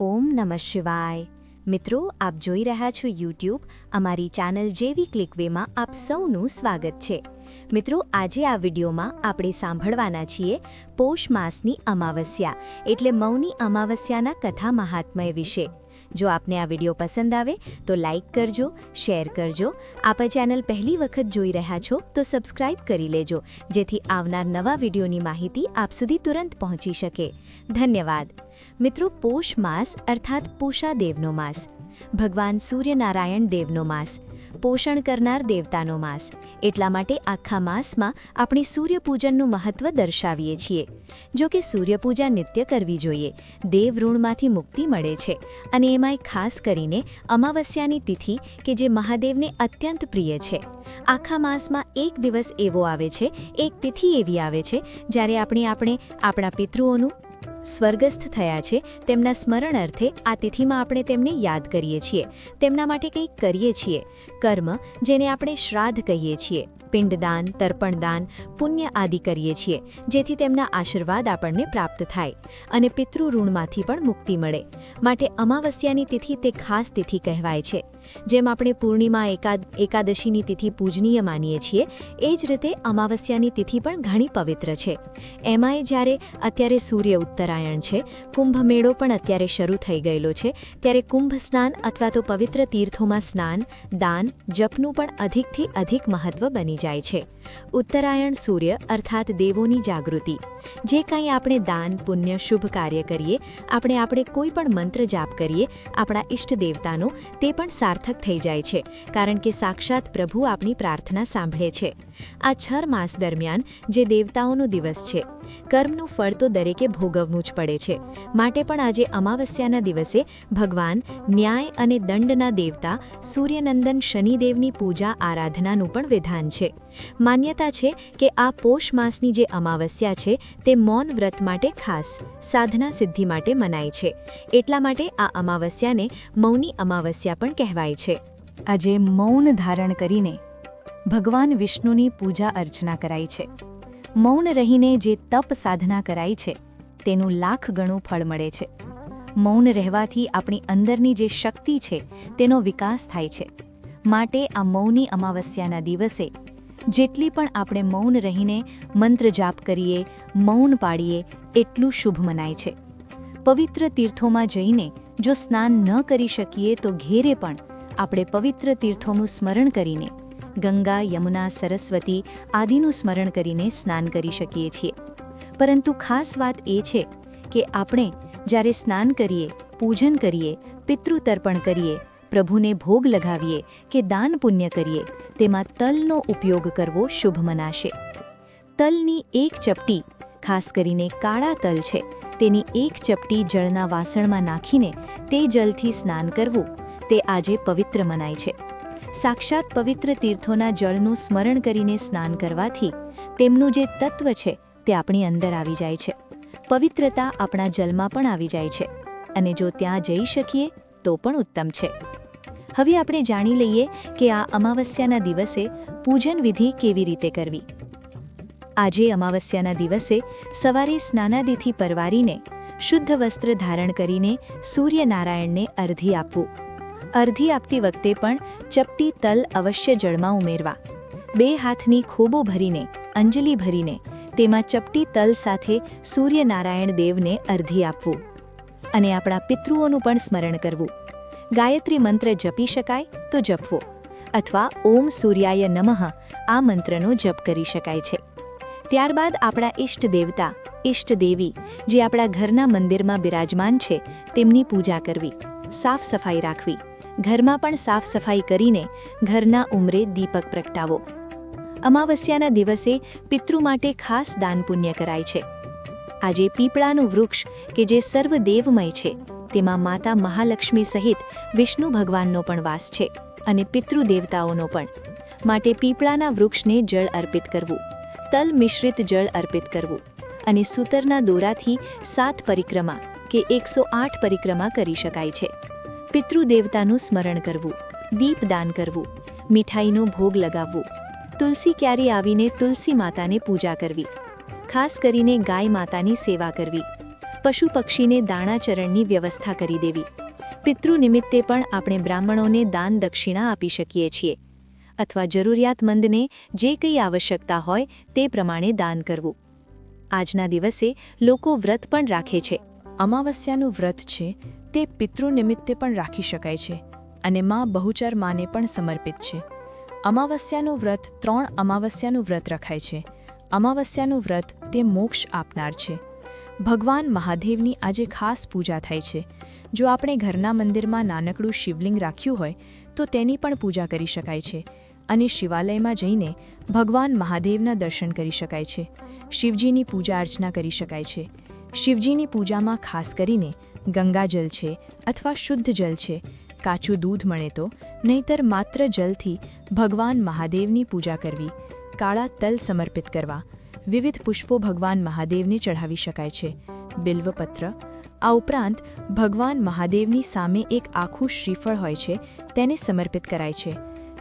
ઓમ નમઃ શિવાય. મિત્રો, આપ જોઈ રહ્યા છો યુટ્યુબ અમારી ચેનલ જેવી ક્લિકવેમાં આપ સૌનું સ્વાગત છે. મિત્રો, આજે આ વિડીયોમાં આપણે સાંભળવાના છીએ પોષ માસની અમાવસ્યા, એટલે મૌની અમાવસ્યાના કથા મહાત્મય વિશે. જો આપને આ વીડિયો પસંદ આવે, તો લાઇક કરજો, શેર કરજો. આપ ચેનલ પહેલી વખત જોઈ રહ્યા છો, તો સબસ્ક્રાઇબ કરી લેજો, જેથી આવનાર નવા વિડીયોની માહિતી આપ સુધી તુરંત પહોંચી શકે. ધન્યવાદ. મિત્રો, પોષ માસ અર્થાત પૂષા દેવનો માસ. ભગવાન સૂર્યનારાયણ દેવનો માસ. પોષણ કરનાર દેવતાનો માસ. એટલા માટે આખા માસમાં આપણે સૂર્યપૂજનનું મહત્વ દર્શાવીએ છીએ. જો કે સૂર્યપૂજા નિત્ય કરવી જોઈએ. દેવ ઋણમાંથી મુક્તિ મળે છે. અને એમાંય ખાસ કરીને અમાવસ્યાની તિથિ કે જે મહાદેવને અત્યંત પ્રિય છે. આખા માસમાં એક દિવસ એવો આવે છે, એક તિથિ એવી આવે છે, જ્યારે આપણે આપણે આપણા પિતૃઓનું સ્વર્ગસ્થ થયા છે, તેમના સ્મરણ અર્થે આ તિથિમાં આપણે તેમને યાદ કરીએ છીએ. તેમના માટે કંઈક કરીએ છીએ. કર્મ, જેને આપણે શ્રાદ્ધ કહીએ છીએ. પિંડદાન, તર્પણદાન, પુણ્ય આદિ કરીએ છીએ, જેથી તેમના આશીર્વાદ આપણને પ્રાપ્ત થાય અને પિતૃ ઋણમાંથી પણ મુક્તિ મળે. માટે અમાવસ્યાની તિથિ તે ખાસ તિથિ કહેવાય છે. જેમ આપણે પૂર્ણિમા એકાદ, એકાદશીની તિથિ પૂજનીય માનીએ છીએ, એ જ રીતે અમાવસ્યાની તિથિ પણ ઘણી પવિત્ર છે. એમાંય જ્યારે અત્યારે સૂર્ય ઉત્તરાયણ છે, કુંભ મેળો પણ અત્યારે શરૂ થઈ ગયેલો છે, ત્યારે કુંભ સ્નાન અથવા તો પવિત્ર તીર્થોમાં સ્નાન, દાન, જપનું પણ અધિકથી અધિક મહત્વ બની જાય છે. ઉત્તરાયણ સૂર્ય અર્થાત દેવોની જાગૃતિ. જે કાંઈ આપણે દાન, પુણ્ય, શુભ કાર્ય કરીએ, આપણે આપણે કોઈ પણ મંત્ર જાપ કરીએ, આપણા ઇષ્ટ દેવતાનો, તે પણ સાર્થક થઈ જાય છે, કારણ કે સાક્ષાત પ્રભુ આપણી પ્રાર્થના સાંભળે છે. આ છર માસ દરમિયાન જે દેવતાઓનો દિવસ છે, કર્મનું ફળ તો દરેકે ભોગવવું જ પડે છે. માટે પણ આજે અમાવસ્યાના દિવસે ભગવાન ન્યાય અને દંડના દેવતા સૂર્યનંદન શનિદેવની પૂજા, આરાધનાનું પણ વિધાન છે. માન્યતા છે કે આ પોષ માસની જે અમાવસ્યા છે તે મૌન વ્રત માટે ખાસ, સાધના સિદ્ધિ માટે મનાય છે. એટલા માટે આ અમાવસ્યાને મૌની અમાવસ્યા પણ કહેવાય છે. આજે મૌન ધારણ કરીને ભગવાન વિષ્ણુની પૂજા અર્ચના કરાય છે. મૌન રહીને જે તપ સાધના કરાય છે, તેનું લાખ ગણું ફળ મળે છે. મૌન રહેવાથી આપણી અંદરની જે શક્તિ છે, તેનો વિકાસ થાય છે. માટે આ મૌની અમાવસ્યાના દિવસે જેટલી પણ આપણે મૌન રહીને મંત્ર જાપ કરીએ, મૌન પાડીએ એટલું શુભ મનાય છે. પવિત્ર તીર્થોમાં જઈને જો સ્નાન ન કરી શકીએ તો ઘેરે પણ આપણે પવિત્ર તીર્થોનું સ્મરણ કરીને, ગંગા, યમુના, સરસ્વતી આદિનું સ્મરણ કરીને સ્નાન કરી શકીએ છીએ. પરંતુ ખાસ વાત એ છે કે આપણે જ્યારે સ્નાન કરીએ, પૂજન કરીએ, પિતૃતર્પણ કરીએ પ્રભુને ભોગ લગાવીએ કે દાન પુણ્ય કરીએ, તેમાં તલનો ઉપયોગ કરવો શુભ મનાશે. તલની એક ચપટી, ખાસ કરીને કાળા તલ છે, તેની એક ચપટી જળના વાસણમાં નાખીને તે જલથી સ્નાન કરવું, તે આજે પવિત્ર મનાય છે. સાક્ષાત પવિત્ર તીર્થોના જળનું સ્મરણ કરીને સ્નાન કરવાથી તેમનું જે તત્વ છે તે આપણી અંદર આવી જાય છે. પવિત્રતા આપણા જલમાં પણ આવી જાય છે અને જો ત્યાં જઈ શકીએ તો પણ ઉત્તમ છે. હવે આપણે જાણી લઈએ કે આ અમાવસ્યાના દિવસે પૂજન વિધિ કેવી રીતે કરવી. આજે અમાવસ્યાના દિવસે સવારે સ્નાનાદિથી પરવારીને શુદ્ધ વસ્ત્ર ધારણ કરીને સૂર્યનારાયણને અર્ધી આપવું. અર્ધી આપતી વખતે પણ ચપટી તલ અવશ્ય જળમાં ઉમેરવા. બે હાથની ખોબો ભરીને, અંજલિ ભરીને, તેમાં ચપટી તલ સાથે સૂર્યનારાયણ દેવને અર્ધી આપવું. અને આપણા પિતૃઓનું પણ સ્મરણ કરવું. ગાયત્રી મંત્ર જપી શકાય તો જપવો. અથવા ઓમ સૂર્યાય નમઃ આ મંત્રનો જપ કરી શકાય છે. ત્યારબાદ આપણા ઇષ્ટ દેવતા ઇષ્ટ દેવી જે આપણા ઘરના મંદિરમાં બિરાજમાન છે તેમની પૂજા કરવી, સાફ સફાઈ રાખવી, ઘરમાં પણ સાફ સફાઈ કરીને ઘરના ઉમરે દીપક પ્રગટાવો. અમાવસ્યાના દિવસે પિતૃ માટે ખાસ દાન પુણ્ય કરાય છે. આજે પીપળાનું વૃક્ષ કે જે સર્વ દેવમય છે તેમાં માતા મહાલક્ષ્મી સહિત વિષ્ણુ ભગવાનનો પણ વાસ છે અને પિતૃ દેવતાઓનો પણ. માટે પીપળાના વૃક્ષને જળ અર્પિત કરવું, તલ મિશ્રિત જળ અર્પિત કરવું અને સૂતરના દોરાથી સાત પરિક્રમા કે એકસો આઠ પરિક્રમા કરી શકાય છે. પિતૃદેવતાનું સ્મરણ કરવું, દીપદાન કરવું, મીઠાઈનો ભોગ લગાવવું, તુલસી ક્યારે આવીને તુલસી માતાને પૂજા કરવી, ખાસ કરીને ગાય માતાની સેવા કરવી પશુ પક્ષીને દાણાચરણની વ્યવસ્થા કરી દેવી. પિતૃ નિમિત્તે પણ આપણે બ્રાહ્મણોને દાન દક્ષિણા આપી શકીએ છીએ. અથવા જરૂરિયાતમંદને જે કંઈ આવશ્યકતા હોય તે પ્રમાણે દાન કરવું. આજના દિવસે લોકો વ્રત પણ રાખે છે. અમાવસ્યાનું વ્રત છે, તે પિતૃ નિમિત્તે પણ રાખી શકાય છે અને માં બહુચર માને પણ સમર્પિત છે. અમાવસ્યાનું વ્રત ત્રણ અમાવસ્યાનું વ્રત રખાય છે. અમાવસ્યાનું વ્રત તે મોક્ષ આપનાર છે. ભગવાન મહાદેવની આજે ખાસ પૂજા થાય છે. જો આપણે ઘરના મંદિરમાં નાનકડું શિવલિંગ રાખ્યું હોય, તો તેની પણ પૂજા કરી શકાય છે અને શિવાલયમાં જઈને ભગવાન મહાદેવના દર્શન કરી શકાય છે. શિવજીની પૂજા અર્ચના કરી શકાય છે. શિવજીની પૂજામાં ખાસ કરીને ગંગાજલ છે અથવા શુદ્ધ જલ છે. કાચું દૂધ મળે તો, નહીતર માત્ર જલથી ભગવાન મહાદેવની પૂજા કરવી, કાળા તલ સમર્પિત કરવા વિવિધ પુષ્પો ભગવાન મહાદેવને ચઢાવી શકાય છે. બિલ્વપત્ર. આ ઉપરાંત, ભગવાન મહાદેવની સામે એક આખું શ્રીફળ હોય છે, તેને સમર્પિત કરાય છે.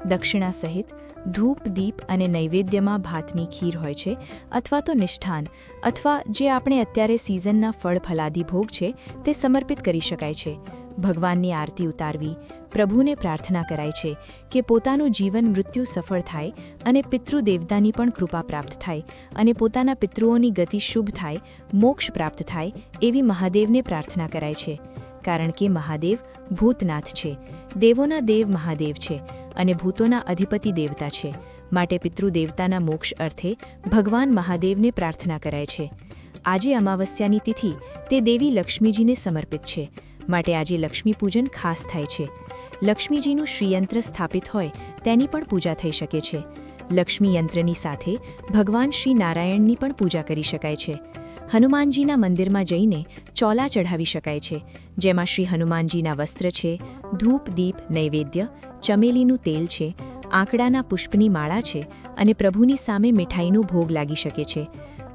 દક્ષિણા સહિત ધૂપ, દીપ અને નૈવેદ્યમાં ભાતની ખીર હોય છે અથવા તો નિષ્ઠાન અથવા જે આપણે અત્યારે સિઝનના ફળ ફલાદી ભોગ છે તે સમર્પિત કરી શકાય છે. ભગવાનની આરતી ઉતારવી, પ્રભુને પ્રાર્થના કરાય છે કે પોતાનું જીવન મૃત્યુ સફળ થાય અને પિતૃદેવતાની પણ કૃપા પ્રાપ્ત થાય અને પોતાના પિતૃઓની ગતિ શુભ થાય, મોક્ષ પ્રાપ્ત થાય એવી મહાદેવને પ્રાર્થના કરાય છે. કારણ કે મહાદેવ ભૂતનાથ છે. દેવોના દેવ મહાદેવ છે અને ભૂતોના અધિપતિ દેવતા છે. માટે પિતૃદેવતાના મોક્ષ અર્થે ભગવાન મહાદેવને પ્રાર્થના કરાય છે. આજે અમાવસ્યાની તિથિ તે દેવી લક્ષ્મીજીને સમર્પિત છે. માટે આજે લક્ષ્મી પૂજન ખાસ થાય છે. લક્ષ્મીજીનું શ્રીયંત્ર સ્થાપિત હોય તેની પણ પૂજા થઈ શકે છે. લક્ષ્મી યંત્રની સાથે ભગવાન શ્રી નારાયણની પણ પૂજા કરી શકાય છે. હનુમાનજીના મંદિરમાં જઈને ચોલા ચઢાવી શકાય છે, જેમાં શ્રી હનુમાનજીના વસ્ત્ર છે, ધૂપ, દીપ, નૈવેદ્ય, ચમેલીનું તેલ છે, આંકડાના પુષ્પની માળા છે અને પ્રભુની સામે મીઠાઈનું ભોગ લાગી શકે છે.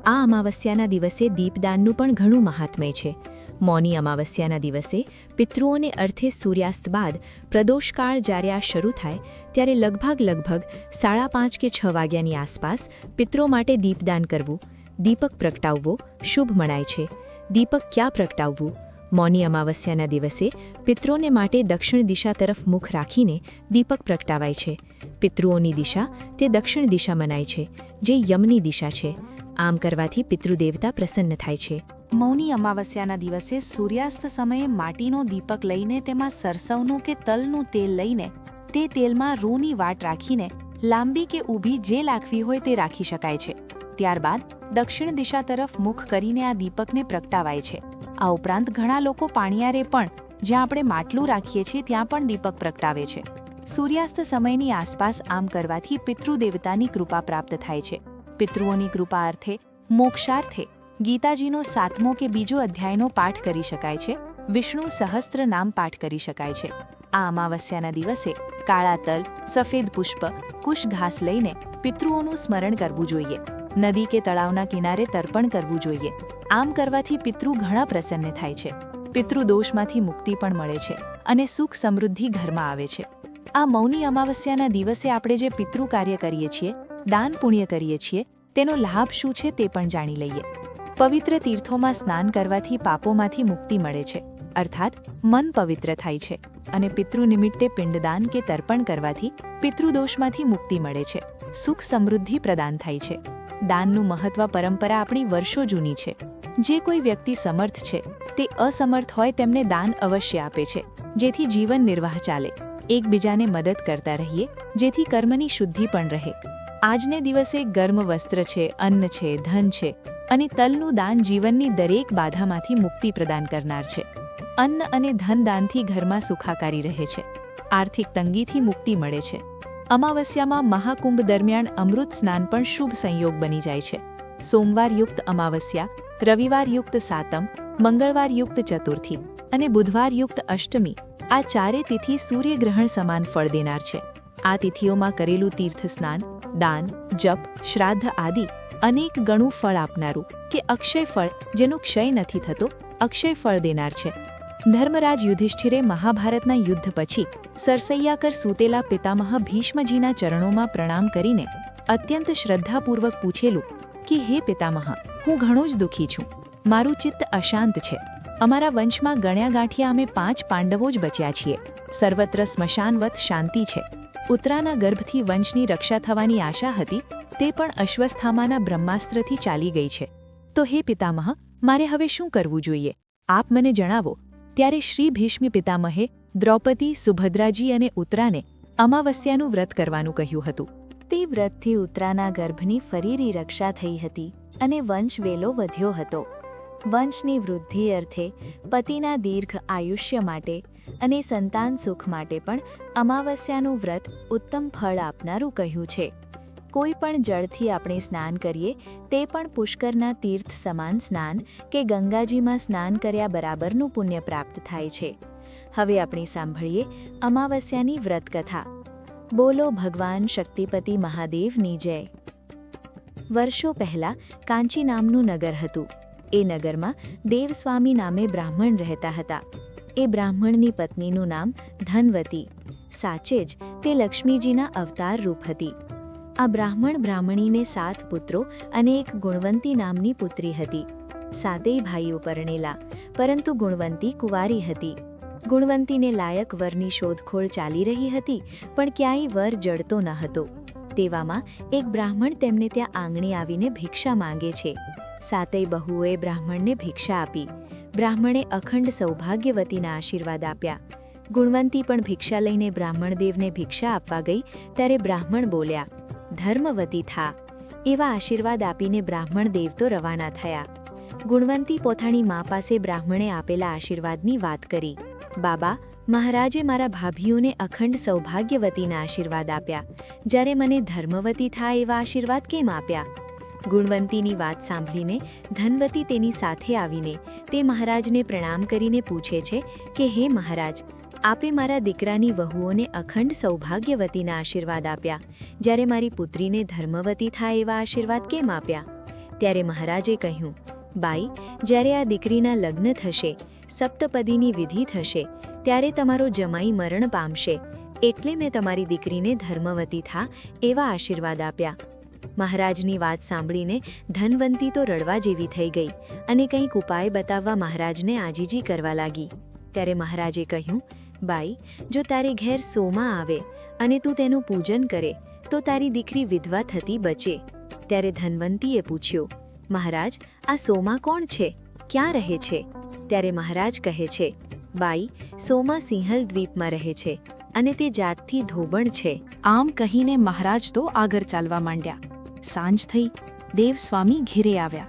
આ અમાવસ્યાના દિવસે દીપદાનનું પણ ઘણું મહાત્મય છે. મૌની અમાવસ્યાના દિવસે પિતૃઓને અર્થે સૂર્યાસ્ત બાદ પ્રદોષકાળ જ્યારે આ શરૂ થાય, ત્યારે લગભગ લગભગ સાડા પાંચ કે છ વાગ્યાની આસપાસ પિત્રો માટે દીપદાન કરવું દીપક પ્રગટાવવો શુભ મનાય છે. દીપક ક્યાં પ્રગટાવવું? મૌની અમાવસ્યાના દિવસે પિતૃઓને માટે દક્ષિણ દિશા તરફ મુખ રાખીને દીપક પ્રગટાવાય છે. પિતૃઓની દિશા તે દક્ષિણ દિશા મનાય છે, જે યમની દિશા છે. આમ કરવાથી પિતૃદેવતા પ્રસન્ન થાય છે. મૌની અમાવસ્યાના દિવસે સૂર્યાસ્ત સમયે માટીનો દીપક લઈને તેમાં સરસવનું કે તલનું તેલ લઈને તે તેલમાં રૂની વાટ રાખીને લાંબી કે ઊભી જે લાખવી હોય તે રાખી શકાય છે. ત્યારબાદ દક્ષિણ દિશા તરફ મુખ કરીને આ દીપકને પ્રગટાવાય છે. આ ઉપરાંત ઘણા લોકો પાણિયારે પણ, જ્યાં આપણે માટલું રાખીએ છીએ, ત્યાં પણ દીપક પ્રગટાવે છે. સૂર્યાસ્ત સમયની આસપાસ આમ કરવાથી પિતૃદેવતાની કૃપા પ્રાપ્ત થાય છે. પિતૃઓની કૃપા અર્થે, મોક્ષાર્થે, ગીતાજીનો સાતમો કે બીજો અધ્યાયનો પાઠ કરી શકાય છે. વિષ્ણુ સહસ્ત્ર નામ પાઠ કરી શકાય છે. આ અમાવસ્યાના દિવસે કાળા તલ, સફેદ પુષ્પ કુશ ઘાસ લઈને પિતૃઓનું સ્મરણ કરવું જોઈએ. નદી કે તળાવના કિનારે તર્પણ કરવું જોઈએ. આમ કરવાથી પિતૃ ઘણા પ્રસન્ન થાય છે. પિતૃદોષમાંથી મુક્તિ પણ મળે છે અને સુખ સમૃદ્ધિ ઘરમાં આવે છે. આ મૌની અમાવસ્યાના દિવસે આપણે જે પિતૃ કાર્ય કરીએ છીએ, દાન પુણ્ય કરીએ છીએ, તેનો લાભ શું છે તે પણ જાણી લઈએ. પવિત્ર તીર્થોમાં સ્નાન કરવાથી પાપોમાંથી મુક્તિ મળે છે. અર્થાત, મન પવિત્ર થાય છે અને પિતૃ નિમિત્તે પિંડદાન કે તર્પણ કરવાથી પિતૃદોષમાંથી મુક્તિ મળે છે. સુખ સમૃદ્ધિ પ્રદાન થાય છે. દાનનું મહત્વ પરંપરા આપણી વર્ષો જૂની છે. જે કોઈ વ્યક્તિ સમર્થ છે, તે અસમર્થ હોય તેમને દાન અવશ્ય આપે છે. જેથી જીવન નિર્વાહ ચાલે. એકબીજાને મદદ કરતા રહીએ, જેથી કર્મની શુદ્ધિ પણ રહે. આજને દિવસે ગર્મ વસ્ત્ર છે, અન્ન છે, ધન છે, અને તલનું દાન જીવનની દરેક બાધામાંથી મુક્તિ પ્રદાન કરનાર છે. અન્ન અને ધન દાનથી ઘરમાં સુખાકારી રહે છે. આર્થિક તંગીથી મુક્તિ મળે છે. અમાવસ્યામાં મહાકુંભ દરમિયાન અમૃત સ્નાન પણ શુભ સંયોગ બની જાય છે. સોમવારયુક્ત અમાવસ્યા રવિવારયુક્ત સાતમ મંગળવારયુક્ત ચતુર્થી અને બુધવારયુક્ત અષ્ટમી આ ચારે તિથિ સૂર્યગ્રહણ સમાન ફળ દેનાર છે. આ તિથિઓમાં કરેલું તીર્થ સ્નાન દાન, જપ, શ્રાદ્ધ આદિ અનેક ગણું ફળ આપનારું કે અક્ષય ફળ જેનો ક્ષય નથી થતો, અક્ષય ફળ દેનાર છે. ધર્મરાજ યુધિષ્ઠિરે મહાભારતના યુદ્ધ પછી સરસૈયાકર સૂતેલા પિતામહ ભીષ્મજીના ચરણોમાં પ્રણામ કરીને અત્યંત શ્રદ્ધાપૂર્વક પૂછેલું કે, હે પિતામહ, હું ઘણો જ દુઃખી છું. મારું ચિત્ત અશાંત છે. અમારા વંશમાં ગણ્યા ગાંઠિયા અમે પાંચ પાંડવો જ બચ્યા છીએ. સર્વત્ર સ્મશાનવત શાંતિ છે. ઉત્તરાના ગર્ભથી વંશની રક્ષા થવાની આશા હતી, તે પણ અશ્વસ્થામાના બ્રહ્માસ્ત્રથી ચાલી ગઈ છે. તો હે પિતામહ, મારે હવે શું કરવું જોઈએ? આપ મને જણાવો ત્યારે શ્રી ભીષ્મ પિતામહે દ્રૌપદી, સુભદ્રાજી અને ઉત્તરાને અમાવસ્યાનું વ્રત કરવાનું કહ્યું હતું. તે વ્રતથી ઉત્તરાના ગર્ભની ફરીરી રક્ષા થઈ હતી અને વંશ વેલો વધ્યો હતો. વંશની વૃદ્ધિ અર્થે પતિના દીર્ઘ આયુષ્ય માટે અને સંતાન સુખ માટે પણ અમાવસ્યાનું વ્રત ઉત્તમ ફળ આપનારું કહ્યું છે. કોઈ પણ જળથી આપણે સ્નાન કરીએ, તે પણ પુષ્કરના તીર્થ સમાન સ્નાન કે ગંગાજીમાં સ્નાન કર્યા બરાબરનું પુણ્ય પ્રાપ્ત થાય છે. હવે આપણે સાંભળીએ અમાવસ્યાની વ્રતકથા. બોલો ભગવાન શક્તિપતિ મહાદેવની જય. વર્ષો પહેલાં કાંચી નામનું નગર હતું. એ નગરમાં દેવસ્વામી નામે બ્રાહ્મણ રહેતા હતા. એ બ્રાહ્મણની પત્નીનું નામ ધનવતી. સાચે જ તે લક્ષ્મીજીના અવતાર રૂપ હતી. આ બ્રાહ્મણ બ્રાહ્મણીને સાત પુત્રો અને એક ગુણવંતી નામની પુત્રી હતી. સાતેય ભાઈઓ પરણેલા, પરંતુ ગુણવંતી કુંવારી હતી. ગુણવંતીને લાયક વરની શોધખોળ ચાલી રહી હતી, પણ ક્યાંય વર જડતો ન હતો. તેવામાં એક બ્રાહ્મણ તેમને ત્યાં આંગણે આવીને ભિક્ષા માંગે છે. સાતેય બહુઓએ બ્રાહ્મણને ભિક્ષા આપી. બ્રાહ્મણે અખંડ સૌભાગ્યવતીના આશીર્વાદ આપ્યા. ગુણવંતી પણ ભિક્ષા લઈને બ્રાહ્મણદેવને ભિક્ષા આપવા ગઈ, ત્યારે બ્રાહ્મણ બોલ્યા ધર્મવતી થા. એવા આશીર્વાદ આપીને બ્રાહ્મણ દેવ તો રવાના થયા. ગુણવંતી પોતાની મા પાસે બ્રાહ્મણે આપેલા આશીર્વાદની વાત કરી. બાબા, મહારાજે મારા ભાભીઓને અખંડ સૌભાગ્યવતીના આશીર્વાદ આપ્યા. જ્યારે મને ધર્મવતી થાય એવા આશીર્વાદ કેમ આપ્યા? ગુણવંતીની વાત સાંભળીને ધનવતી તેની સાથે આવીને તે મહારાજને પ્રણામ કરીને પૂછે છે કે, હે મહારાજ આપે મારા દીકરાની વહુઓને અખંડ સૌભાગ્યવતીના આશીર્વાદ આપ્યા. જ્યારે મારી પુત્રીને ધર્મવતી થાય એવા આશીર્વાદ કેમ આપ્યા? ત્યારે મહારાજે કહ્યું, બાઈ, જ્યારે આ દીકરીના લગ્ન થશે, સપ્તપદીની વિધિ થશે, ત્યારે તમારો જમાઈ મરણ પામશે. એટલે મેં તમારી દીકરીને ધર્મવતી થા એવા આશીર્વાદ આપ્યા. મહારાજની વાત સાંભળીને ધનવંતી તો રડવા જેવી થઈ ગઈ અને કંઈક ઉપાય બતાવવા મહારાજને આજીજી કરવા લાગી. ત્યારે મહારાજે કહ્યું બાઈ, જો તારે ઘેર સોમાં આવે અને તું તેનું પૂજન કરે, તો તારી દીકરી વિધવા થતી બચે. ત્યારે ધનવંતીએ પૂછ્યું, મહારાજ, આ સોમા કોણ છે? ક્યાં રહે છે? ત્યારે મહારાજ કહે છે, બાઈ, સોમા સિંહલ દ્વીપમાં રહે છે અને તે જાતથી ધોબણ છે. આમ કહીને મહારાજ તો આગળ ચાલવા માંડ્યા. સાંજ થઈ, દેવસ્વામી ઘેરે આવ્યા.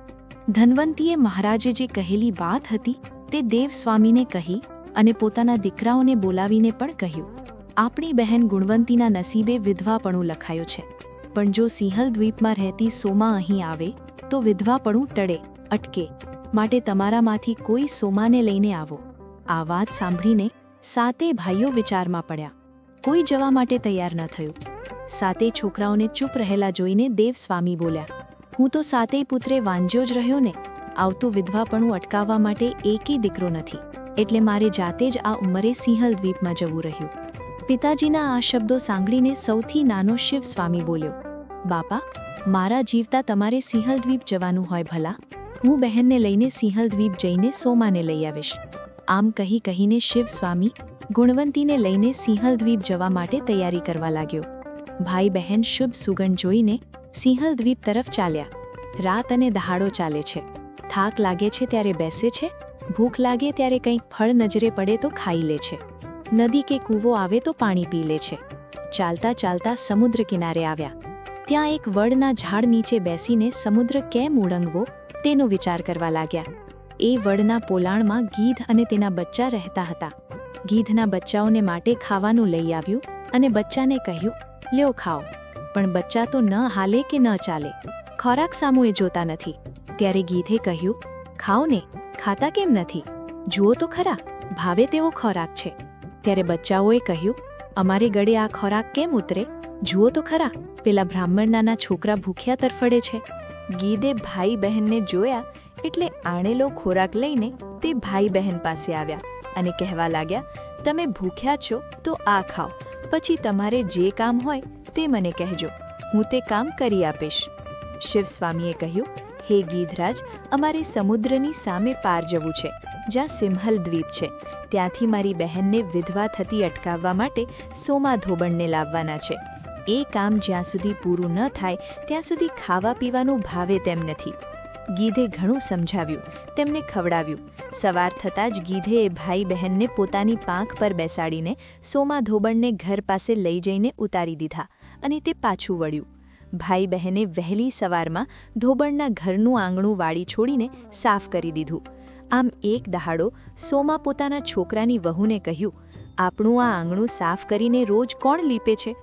ધનવંતીએ મહારાજે જે કહેલી વાત હતી તે દેવસ્વામીને કહી અને પોતાના દીકરાઓને બોલાવીને પણ કહ્યું, આપણી બહેન ગુણવંતીના નસીબે વિધવાપણું લખાયું છે. પણ જો સિંહલ દ્વીપમાં રહેતી સોમા અહીં આવે, તો વિધવાપણું ટળે, અટકે. માટે તમારામાંથી કોઈ સોમાને લઈને આવો. આ વાત સાંભળીને સાતે ભાઈઓ વિચારમાં પડ્યા. કોઈ જવા માટે તૈયાર ન થયું. સાતે છોકરાઓને ચૂપ રહેલા જોઈને દેવસ્વામી બોલ્યા, હું તો સાતેય પુત્રે વાંજ્યો જ રહ્યો ને. આવતું વિધવાપણું અટકાવવા માટે એકેય દીકરો નથી. એટલે મારે જાતે જ આ ઉંમરે સિંહલ દ્વીપમાં જવું રહ્યું. પિતાજીના આ શબ્દો સાંભળીને સૌથી નાનો શિવ સ્વામી બોલ્યો, બાપા, મારા જીવતા તમારે સિંહલ દ્વીપ જવાનું હોય ભલા. હું બહેનને લઈને સિંહલ દ્વીપ જઈને સોમાને લઈ આવીશ. આમ કહી કહીને શિવ સ્વામી ગુણવંતીને લઈને સિંહલ દ્વીપ જવા માટે તૈયારી કરવા લાગ્યો. ભાઈ બહેન શુભ સુગંધ જોઈને સિંહલ દ્વીપ તરફ ચાલ્યા. રાત અને દહાડો ચાલે છે. થાક લાગે છે ત્યારે બેસે છે? ભૂખ લાગે ત્યારે કંઈક ફળ નજરે પડે તો ખાઈ લે છે. નદી કે કૂવો આવે તો પાણી પી લે છે. ચાલતા ચાલતા સમુદ્ર કિનારે આવ્યા. ત્યાં એક વડના ઝાડ નીચે બેસીને સમુદ્ર કેમ ઉડંગવો તેનો વિચાર કરવા લાગ્યા. એ વડના પોલાણમાં ગીધ અને તેના બચ્ચા રહેતા હતા. ગીધના બચ્ચાઓને માટે ખાવાનું લઈ આવ્યું અને બચ્ચાને કહ્યું, લ્યો ખાઓ. પણ બચ્ચા તો ન હાલે કે ન ચાલે. ખોરાક સામુએ જોતા નથી. ત્યારે ગીધે કહ્યું, ખાઓ ને. ખાતા કેમ નથી? જુઓ તો ખરા, ભાવે તેવો ખોરાક છે. ત્યારે બચ્ચાઓએ કહ્યું, અમારે ગળે આ ખોરાક કેમ ઉતરે? જુઓ તો ખરા, પેલા બ્રાહ્મણ નાના છોકરા ભૂખ્યા તરફડે છે. ગીદે ભાઈ બહેનને જોયા, એટલે આણેલો ખોરાક લઈને તે ભાઈ બહેન પાસે આવ્યા અને કહેવા લાગ્યા, તમે ભૂખ્યા છો, તો આ ખાઓ. પછી તમારે જે કામ હોય તે મને કહેજો. હું તે કામ કરી આપીશ. શિવસ્વામીએ કહ્યું હે ગીધરાજ, અમારે સમુદ્રની સામે પાર જવું છે, જ્યાં સિંહલ દ્વીપ છે. ત્યાંથી મારી બહેનને વિધવા થતી અટકાવવા માટે સોમા ધોબણને લાવવાના છે. એ કામ જ્યાં સુધી પૂરું ન થાય, ત્યાં સુધી ખાવા પીવાનું ભાવે તેમ નથી. ગીધે ઘણું સમજાવ્યું, તેમને ખવડાવ્યું. સવાર થતાં જ ગીધે એ ભાઈ બહેનને પોતાની પાંખ પર બેસાડીને સોમા ધોબણને ઘર પાસે લઈ જઈને ઉતારી દીધા અને તે પાછું વળ્યું. ભાઈ બહેને વહેલી સવારમાં ધોબણના ઘરનું આંગણું વાળી છોડીને સાફ કરી દીધું. આમ એક દહાડો સોમા પોતાના છોકરાની વહુને કહ્યું, આપણું આ આંગણું સાફ કરીને રોજ કોણ લીપે છે?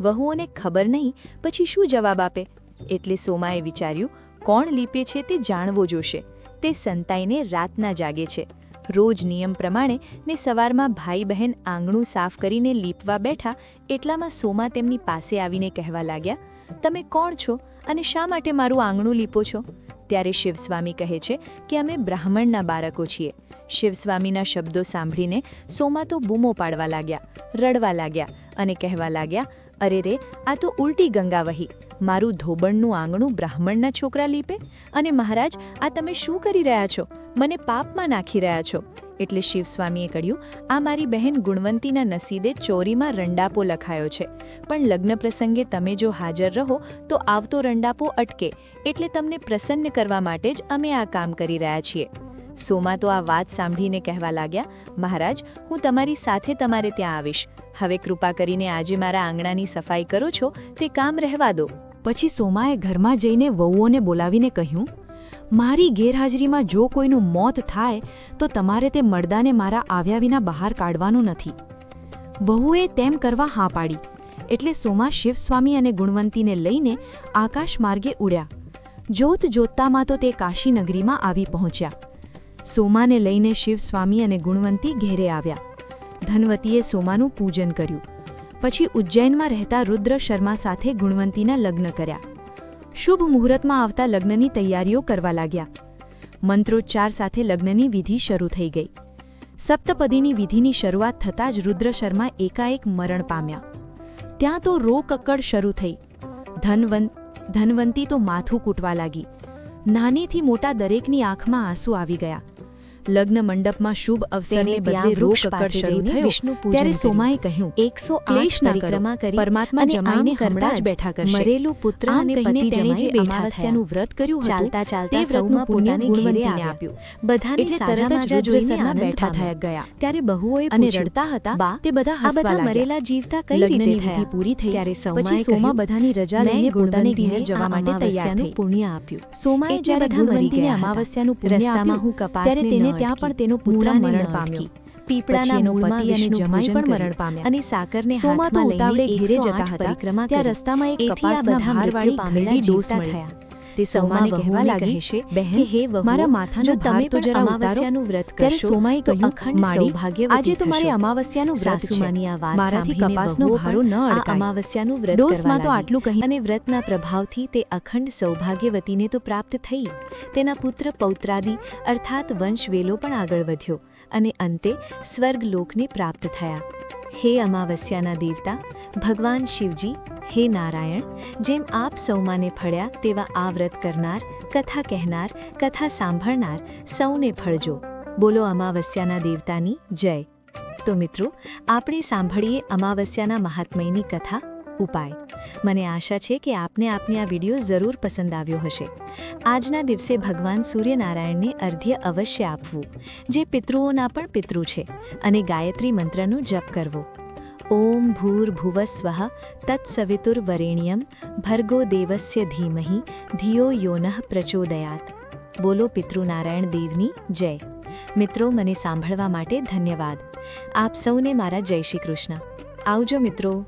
વહુઓને ખબર નહીં, પછી શું જવાબ આપે? એટલે સોમાએ વિચાર્યું, કોણ લીપે છે તે જાણવો જોશે. તે સંતાઈને રાતના જાગે છે. રોજ નિયમ પ્રમાણે ને સવારમાં ભાઈ બહેન આંગણું સાફ કરીને લીપવા બેઠા એટલામાં સોમા તેમની પાસે આવીને કહેવા લાગ્યા તમે કોણ છો અને શા માટે મારું આંગણું લીપો છો? ત્યારે શિવસ્વામી કહે છે કે અમે બ્રાહ્મણના બાળકો છીએ. શિવસ્વામીના શબ્દો સાંભળીને સોમા તો બૂમો પાડવા લાગ્યા, રડવા લાગ્યા અને કહેવા લાગ્યા, અરે રે, આ તો ઉલટી ગંગા વહી. મારું ધોબણનું આંગણું બ્રાહ્મણના છોકરા લીપે? અને મહારાજ, આ તમે શું કરી રહ્યા છો? મને પાપમાં નાખી રહ્યા છો. એટલે શિવસ્વામીએ કહ્યું, આ મારી બહેન ગુણવંતીના નસીદે ચોરીમાં રંડાપો લખાયો છે. પણ લગ્ન પ્રસંગે તમે જો હાજર રહો, તો આવતો રંડાપો અટકે. એટલે તમને પ્રસન્ન કરવા માટે જ અમે આ કામ કરી રહ્યા છીએ. સોમા તો આ વાત સાંભળીને કહેવા લાગ્યા, મહારાજ, હું તમારી સાથે તમારે ત્યાં આવીશ. હવે કૃપા કરીને આજે મારા આંગણાની સફાઈ કરો છો, તે કામ રહેવા દો. પછી સોમાએ ઘરમાં જઈને વહુઓને બોલાવીને કહ્યું મારી ગેરહાજરીમાં જો કોઈનું મોત થાય, તો તમારે તે મર્દાને મારા આવ્યા વિના બહાર કાઢવાનું નથી. વહુએ તેમ કરવા હા પાડી, એટલે સોમા શિવસ્વામી અને ગુણવંતીને લઈને આકાશ માર્ગે ઉડ્યા. જોત જોતતામાં તો તે કાશી નગરીમાં આવી પહોંચ્યા. સોમાને લઈને શિવસ્વામી અને ગુણવંતી ઘેરે આવ્યા. ધનવતીએ સોમાનું પૂજન કર્યું. પછી ઉજ્જૈનમાં રહેતા રુદ્ર શર્મા સાથે ગુણવંતીના લગ્ન કર્યા. શુભ મુહૂર્તમાં આવતા લગ્નની તૈયારીઓ કરવા લાગ્યા. મંત્રોચ્ચાર સાથે લગ્નની વિધિ શરૂ થઈ ગઈ. સપ્તપદીની વિધિની શરૂઆત થતાં જ રુદ્ર શર્મા એકાએક મરણ પામ્યા. ત્યાં તો રો કક્કડ શરૂ થઈ. ધનવંત ધનવંતી તો માથું કૂટવા લાગી. નાનીથી મોટા દરેકની આંખમાં આંસુ આવી ગયા. લગ્ન મંડપમાં શુભ અવસરને બદલે રોગ પાસે શરૂ થયો. ત્યારે સોમાએ કહ્યું એકસો ક્લેશ ના કરો. પરમાત્મા જમાઈને હમણાં જ બેઠા કરશે. મરેલું પુત્ર અને પતિ જેણે જે અમાવસ્યાનું વ્રત કર્યું હતું ચાલતા ચાલતા સૌમાં ઘેરે ગુણવંતીને આપ્યું. બધાને તરત જ જોઈને બેઠા થયા ગયા. ત્યારે બહુઓએ અને રડતા હતા તે બધા હસવા બધા મરેલા જીવતા કઈ રીતે થયા? પૂરી થઈ ત્યારે પછી સોમા બધાની રજા લઈને પોતાને ઘેર જવા માટે તૈયાર થઈ. પુણ્ય આપ્યું. સોમાએ જ્યારે બધા મરી ગયા અમાવસ્યાનું પુણ્ય હું આપ્યું ત્યારે તેને ન ત્યાં પણ તેનો પુત્ર મરણ પામ્યો. પીપળાના એનો મૂળમાં પતિ અને જમાઈ પણ મરણ પામ્યા. અને સાકરને હાથમાં લઈને ઘેરે જતા હતા. ત્યાં રસ્તામાં એક કપાસના ભારવાળી પામેલા ડોસ થયા. તે સૌમાને કહેવા લાગી કહેશે બહેન હે મારા માથાનો ભાર તો જરા અમાવસ્યાનું વ્રત કરશો સોમાએ કહ્યું અખંડ માડી સૌભાગ્યવતી આજે તો મારે અમાવસ્યાનું વ્રત છે. આ વાત મારાથી કપાસનો ભારો ન અડકાય અમાવસ્યાનું વ્રત ડોસમાં તો આટલું કહી અને વ્રતના પ્રભાવથી તે અખંડ સૌભાગ્યવતીને તો પ્રાપ્ત થઈ. તેના પુત્ર પૌત્રાદિ અર્થાત વંશવેલો પણ આગળ વધ્યો અને અંતે સ્વર્ગલોકને પ્રાપ્ત થયા. હે અમાવસ્યાના દેવતા, ભગવાન શિવજી, હે નારાયણ, જેમ આપ સૌમાને ફળ્યા તેવા આ વ્રત કરનાર, કથા કહેનાર, કથા સાંભળનાર સૌને ફળજો. બોલો અમાવસ્યાના દેવતાની જય. તો મિત્રો, આપણે સાંભળીએ અમાવસ્યાના મહાત્મયની કથા ઉપાય. મને આશા છે કે આપને આપની આ વીડિયો જરૂર પસંદ આવ્યો હશે. આજના દિવસે ભગવાન સૂર્યનારાયણને અર્ધ્ય અવશ્ય આપવું, જે પિતૃઓના પણ પિતૃ છે, અને ગાયત્રી મંત્રનો જપ કરવો. ઓમ ભૂર્ભુવસ્વ તત્સવિતુર્વરેણ્યમ ભર્ગો દેવસ્ય ધીમહી ધિયો યોનઃ પ્રચોદયાત. બોલો પિતૃનારાયણ દેવની જય. મિત્રો, મને સાંભળવા માટે ધન્યવાદ. આપ સૌને મારા જય શ્રી કૃષ્ણ. આવજો મિત્રો.